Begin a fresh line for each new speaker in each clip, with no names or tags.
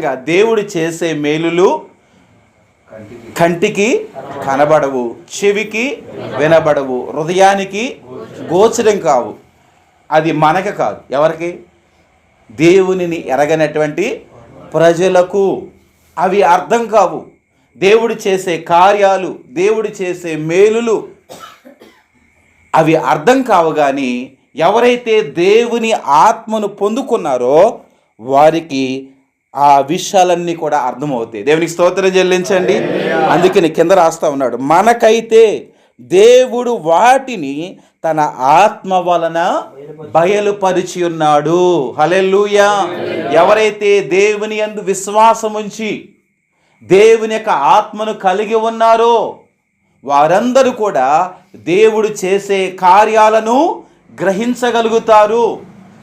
దేవుడు చేసే మేలులు
కంటికి
కంటికి కనబడవు చెవికి వినబడవు హృదయానికి గోచరం కావు. అది మనకి కాదు. ఎవరికి? దేవునిని ఎరగనటువంటి ప్రజలకు. అవి అర్థం కావు. దేవుడు చేసే కార్యాలు దేవుడు చేసే మేలులు అవి అర్థం కావు కానీ ఎవరైతే దేవుని ఆత్మను పొందుకున్నారో వారికి ఆ విషయాలన్నీ కూడా అర్థమవుతాయి. దేవునికి స్తోత్రం చెల్లించండి. అందుకని కింద రాస్తా ఉన్నాడు. మనకైతే దేవుడు వాటిని తన ఆత్మ వలన బయలుపరిచి ఉన్నాడు. హలెల్లుయా. ఎవరైతే దేవుని యందు విశ్వాసం ఉంచి దేవుని యొక్క ఆత్మను కలిగి ఉన్నారో వారందరూ కూడా దేవుడు చేసే కార్యాలను గ్రహించగలుగుతారు.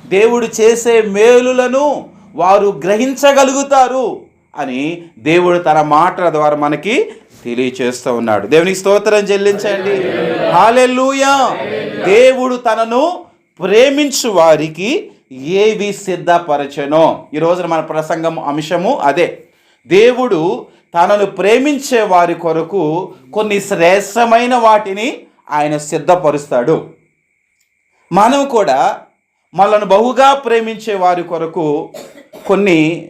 దేవుడు చేసే మేలులను వారు గ్రహించగలుగుతారు అని దేవుడు తన మాటల ద్వారా మనకి తెలియచేస్తూ ఉన్నాడు. దేవునికి స్తోత్రం చెల్లించండి. హాలెల్లుయా. దేవుడు తనను ప్రేమించు వారికి ఏవి సిద్ధపరచనో. ఈరోజు మన ప్రసంగం అంశము అదే. దేవుడు తనను ప్రేమించే వారి కొరకు కొన్ని శ్రేష్టమైన వాటిని ఆయన సిద్ధపరుస్తాడు. మనం కూడా మనల్ని బహుగా ప్రేమించే వారి కొరకు కొన్ని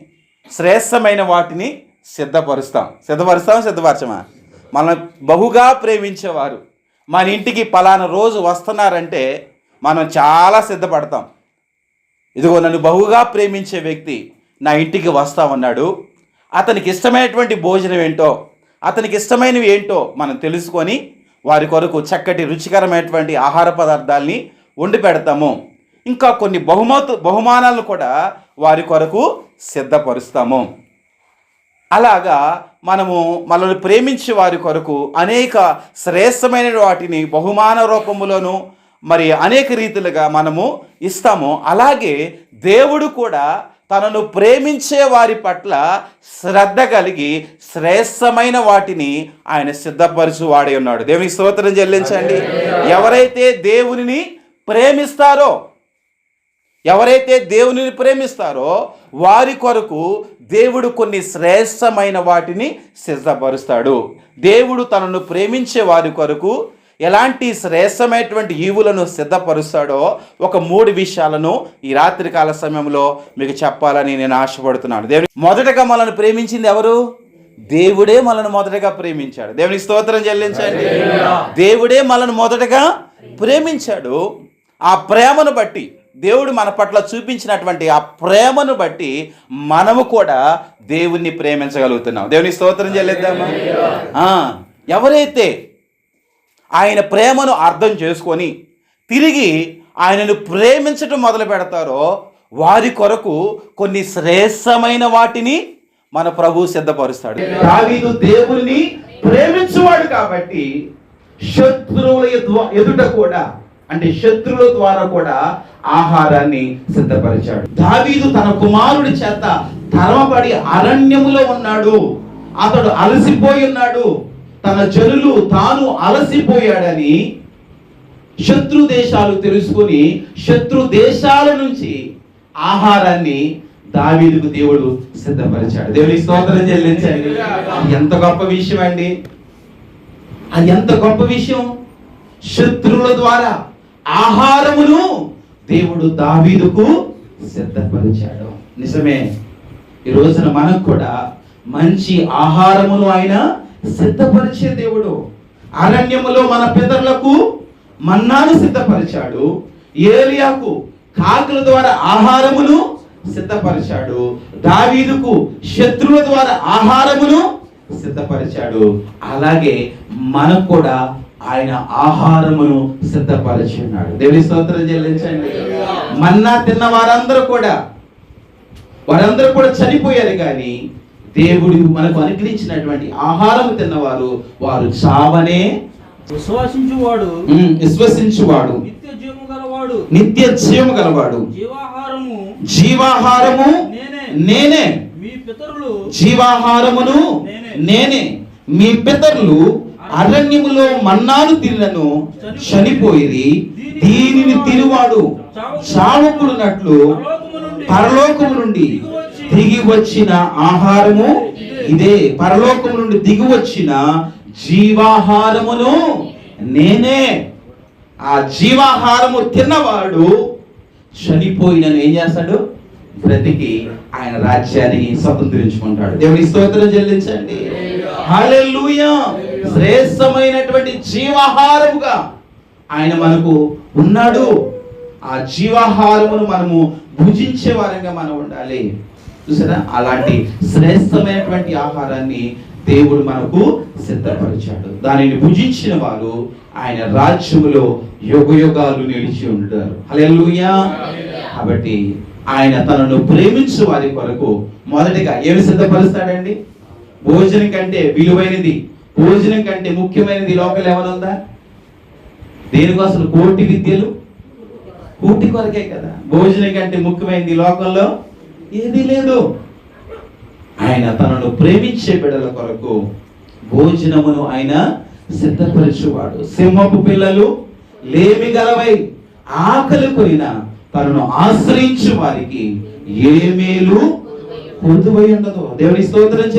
శ్రేష్టమైన వాటిని సిద్ధపరుస్తాం. సిద్ధపరుస్తాం సిద్ధపరచమా? మనం బహుగా ప్రేమించేవారు. మన ఇంటికి పలానా రోజు వస్తున్నారంటే మనం చాలా సిద్ధపడతాం. ఇదిగో నన్ను బహుగా ప్రేమించే వ్యక్తి నా ఇంటికి వస్తా ఉన్నాడు. అతనికి ఇష్టమైనటువంటి భోజనం ఏంటో అతనికి ఇష్టమైనవి ఏంటో మనం తెలుసుకొని వారి కొరకు చక్కటి రుచికరమైనటువంటి ఆహార పదార్థాల్ని వండి పెడతాము. ఇంకా కొన్ని బహుమతు బహుమానాలను కూడా వారి కొరకు సిద్ధపరుస్తాము. అలాగా మనము మనల్ని ప్రేమించే వారి కొరకు అనేక శ్రేష్టమైన వాటిని బహుమాన రూపములోను మరి అనేక రీతిలుగా మనము ఇస్తాము. అలాగే దేవుడు కూడా తనను ప్రేమించే వారి పట్ల శ్రద్ధ కలిగి శ్రేష్టమైన వాటిని ఆయన సిద్ధపరచు వాడే ఉన్నాడు. దేవునికి స్తోత్రం చెల్లించండి. ఎవరైతే దేవునిని ప్రేమిస్తారో ఎవరైతే దేవునిని ప్రేమిస్తారో వారి కొరకు దేవుడు కొన్ని శ్రేష్టమైన వాటిని సిద్ధపరుస్తాడు. దేవుడు తనను ప్రేమించే వారి కొరకు ఎలాంటి శ్రేష్టమైనటువంటి ఈవులను సిద్ధపరుస్తాడో ఒక మూడు విషయాలను ఈ రాత్రికాల సమయంలో మీకు చెప్పాలని నేను ఆశపడుతున్నాను. దేవుని మొదటగా మనల్ని ప్రేమించింది ఎవరు? దేవుడే మనల్ని మొదటగా ప్రేమించాడు. దేవునికి స్తోత్రం చెల్లించండి. దేవుడే మనల్ని మొదటగా ప్రేమించాడు. ఆ ప్రేమను బట్టి దేవుడు మన పట్ల చూపించినటువంటి ఆ ప్రేమను బట్టి మనము కూడా దేవుణ్ణి ప్రేమించగలుగుతున్నాం. దేవుని స్తోత్రం చెల్లిద్దామా? ఎవరైతే ఆయన ప్రేమను అర్థం చేసుకొని తిరిగి ఆయనను ప్రేమించటం మొదలు పెడతారో వారి కొరకు కొన్ని శ్రేష్టమైన వాటిని మన ప్రభు సిద్ధపరుస్తాడు. దావీదు దేవుని ప్రేమించువాడు కాబట్టి శత్రువుల ఎదుట కూడా అంటే శత్రువుల ద్వారా కూడా ఆహారాన్ని సిద్ధపరిచాడు. దావీదు తన కుమారుడి చేత తరమబడి అరణ్యములో ఉన్నాడు. అతడు అలసిపోయి ఉన్నాడు. తన జనులు తాను అలసిపోయాడని శత్రు దేశాలు తెలుసుకుని శత్రు దేశాల నుంచి ఆహారాన్ని దావీదుకు దేవుడు సిద్ధపరిచాడు. దేవుడికి స్తోత్రం చెల్లించండి. ఎంత గొప్ప విషయం అండి అది ఎంత గొప్ప విషయం? శత్రువుల ద్వారా ఆహారమును దేవుడు దావీదుకు సిద్ధపరిచాడు. నిజమే. ఈ రోజున మనకు కూడా మంచి ఆహారమును ఆయన సిద్ధపరిచే దేవుడు. అరణ్యములో మన పితరులకు మన్నాను సిద్ధపరిచాడు. ఏలియాకు కాకుల ద్వారా ఆహారమును సిద్ధపరిచాడు. దావీదుకు శత్రువుల ద్వారా ఆహారమును సిద్ధపరిచాడు. అలాగే మనకు కూడా ఆయన ఆహారమును సిద్ధపరిచి ఉన్నాడు దేవుని స్తోత్రం చెల్లించండి. మన్నా తిన్న వారందరూ కూడా వారందరూ కూడా చనిపోయారు కానీ దేవుడు మనకు అనుగ్రహించినటువంటి ఆహారం తిన్నవారు వారు చావనే
విశ్వాసించువాడు
విశ్వసించువాడు.
నిత్య జీవము గలవాడు
నిత్య జీవము గలవాడు.
జీవాహారము
జీవాహారము
నేనే.
నేనే.
మీ పితరులు
జీవాహారమును నేనే. మీ పితరులు అరణ్యములో మన్నాను తినను చనిపోయి దీనిని తిరువాడు చావకుడునట్లు
పరలోకము నుండి
పరలోకము నుండి దిగి వచ్చిన ఆహారము ఇదే. పరలోకం నుండి దిగి వచ్చిన జీవాహారమును నేనే. ఆ జీవాహారము తిన్నవాడు చనిపోయినను ఏం చేస్తాడు? బ్రతికి ఆయన రాజ్యాన్ని స్వతంత్రించుకుంటాడు దేవుని స్తోత్రం చెల్లించండి. హల్లెలూయా. శ్రేష్టమైనటువంటి జీవాహారముగా ఆయన మనకు ఉన్నాడు. ఆ జీవాహారమును మనము భుజించే వారంగా మనం ఉండాలి. చూసారా? అలాంటి శ్రేష్టమైనటువంటి ఆహారాన్ని దేవుడు మనకు సిద్ధపరిచాడు. దానిని భుజించిన వారు ఆయన రాజ్యములో యుగ యుగాలు నిలిచి ఉంటారు. హల్లెలూయా! కాబట్టి ఆయన తనను ప్రేమించు వారి కొరకు మొదటిగా ఏమి సిద్ధపరుస్తాడండి? భోజనం కంటే విలువైనది భోజనం కంటే ముఖ్యమైనది లోకల్ దేనికో అసలు కోటి విద్యలు? కూటి కొరకే కదా. భోజనం కంటే ముఖ్యమైనది లోకంలో ఏది లేదు. ఆయన తనను ప్రేమించే బిడ్డల కొరకు భోజనమును ఆయన సిద్ధపరచువాడు. సింహపు పిల్లలు లేమి గలవై ఆకలి కొనిన తనను ఆశ్రయించు వారికి ఏ మేలు పొందువై ఉండదు. దేవుని స్తోత్రం